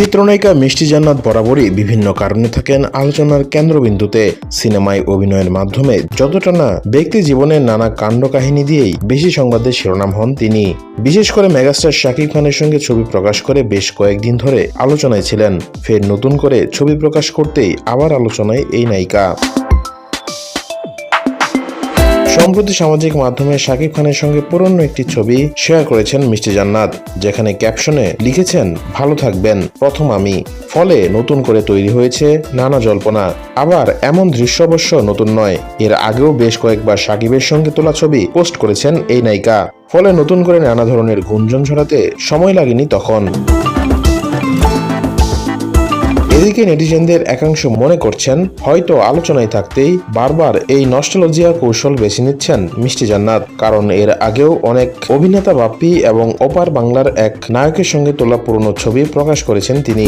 চিত্রনায়িকা মিষ্টি জান্নাত বরাবরই বিভিন্ন কারণে থাকেন আলোচনার কেন্দ্রবিন্দুতে। সিনেমায় অভিনয়ের মাধ্যমে যতটা না ব্যক্তি জীবনের নানা কাণ্ড কাহিনী দিয়েই বেশি সংবাদের শিরোনাম হন তিনি। বিশেষ করে মেগাস্টার শাকিব খানের সঙ্গে ছবি প্রকাশ করে বেশ কয়েকদিন ধরে আলোচনায় ছিলেন। ফের নতুন করে ছবি প্রকাশ করতেই আবার আলোচনায় এই নায়িকা। সম্প্রতি সামাজিক মাধ্যমে শাকিব খানের সঙ্গে পুরনো একটি ছবি শেয়ার করেছেন মিষ্টি জান্নাত, যেখানে ক্যাপশনে লিখেছেন, ভালো থাকবেন, প্রথম আমি। ফলে নতুন করে তৈরি হয়েছে নানা জল্পনা। আবার এমন দৃশ্য অবশ্য নতুন নয়, এর আগেও বেশ কয়েকবার সাকিবের সঙ্গে তোলা ছবি পোস্ট করেছেন এই নায়িকা। ফলে নতুন করে নানা ধরনের গুঞ্জন ছড়াতে সময় লাগেনি তখন। এদিকে নেটিজেনদের একাংশ মনে করছেন, হয়তো আলোচনায় থাকতেই বারবার এই নস্টালজিয়া কৌশল বেছে নিচ্ছেন মিষ্টি জান্নাত। কারণ এর আগেও অনেক অভিনেতা বাপ্পি এবং ওপার বাংলার এক নায়কের সঙ্গে তোলা পুরনো ছবি প্রকাশ করেছেন তিনি।